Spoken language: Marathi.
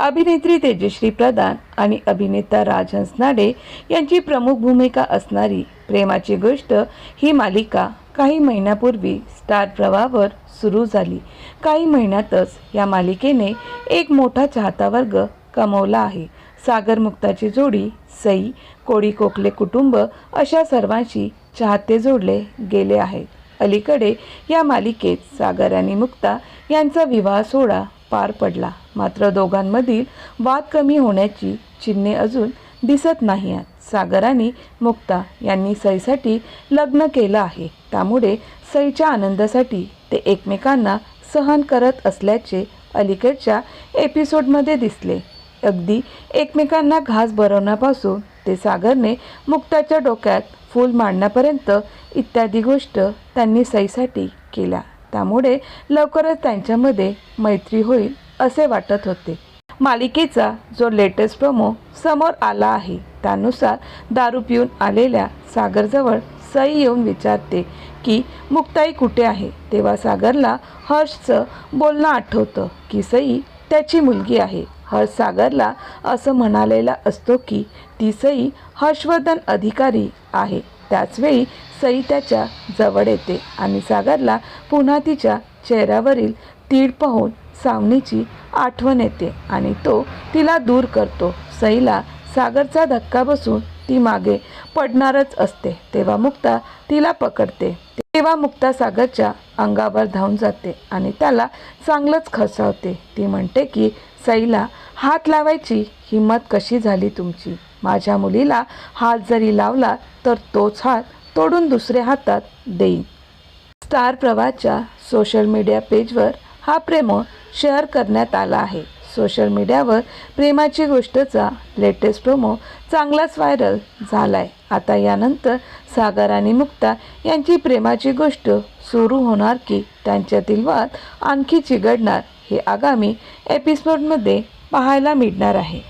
अभिनेत्री तेजश्री प्रधान आणि अभिनेता राजहंस नाडे यांची प्रमुख भूमिका असणारी प्रेमाची गोष्ट ही मालिका काही महिन्यापूर्वी स्टार प्रवाहावर सुरू झाली. काही महिन्यातच या मालिकेने एक मोठा चाहता वर्ग कमवला आहे. सागर मुक्ताची जोडी सई कोळी कोकले कुटुंब अशा सर्वांशी चाहते जोडले गेले आहेत अलीकडे या मालिकेत सागर आणि मुक्ता यांचा विवाह सोहळा पार पडला. मात्र दोघांमधील वाद कमी होण्याची चिन्हे अजून दिसत नाही आहेत सागर आणि मुक्ता यांनी सईसाठी लग्न केलं आहे. त्यामुळे सईच्या आनंदासाठी ते एकमेकांना सहन करत असल्याचे अलीकडच्या एपिसोडमध्ये दिसले. अगदी एकमेकांना घास भरवण्यापासून ते सागरने मुक्ताच्या डोक्यात फूल मांडण्यापर्यंत इत्यादी गोष्ट त्यांनी सईसाठी केल्या. त्यामुळे लवकरच त्यांच्यामध्ये मैत्री होईल असे वाटत होते. मालिकेचा जो लेटेस्ट प्रोमो समोर आला आहे त्यानुसार दारू पिऊन आलेल्या सागरजवळ सई येऊन विचारते की मुक्ताई कुठे आहे? तेव्हा सागरला हर्षचं बोलणं आठवतं की सई त्याची मुलगी आहे. हर्ष सागरला असं म्हणालेला असतो की ती सई हर्षवर्धन अधिकारी आहे. त्याचवेळी सई त्याच्याजवळ येते आणि सागरला पुन्हा तिच्या चेहऱ्यावरील तीड पाहून सावनीची आठवण येते आणि तो तिला दूर करतो. सईला सागरचा धक्का बसून ती मागे पडणारच असते. तेव्हा मुक्ता तिला पकडते. तेव्हा मुक्ता सागरच्या अंगावर धावून जाते आणि त्याला चांगलंच खसावते. ती म्हणते की सईला हात लावायची हिंमत कशी झाली तुमची? माझ्या मुलीला हात जरी लावला तर तोच हात तोडून दुसऱ्या हातात देईन. स्टार प्रवाहच्या सोशल मीडिया पेजवर हा प्रेमो शेअर करण्यात आला आहे. सोशल मीडियावर प्रेमाची गोष्टचा लेटेस्ट प्रोमो चांगलाच व्हायरल झाला आहे आता यानंतर सागर आणि मुक्ता यांची प्रेमाची गोष्ट सुरू होणार की त्यांच्यातील वाद आणखी चिघडणार हे आगामी एपिसोडमध्ये पाहायला मिळणार आहे.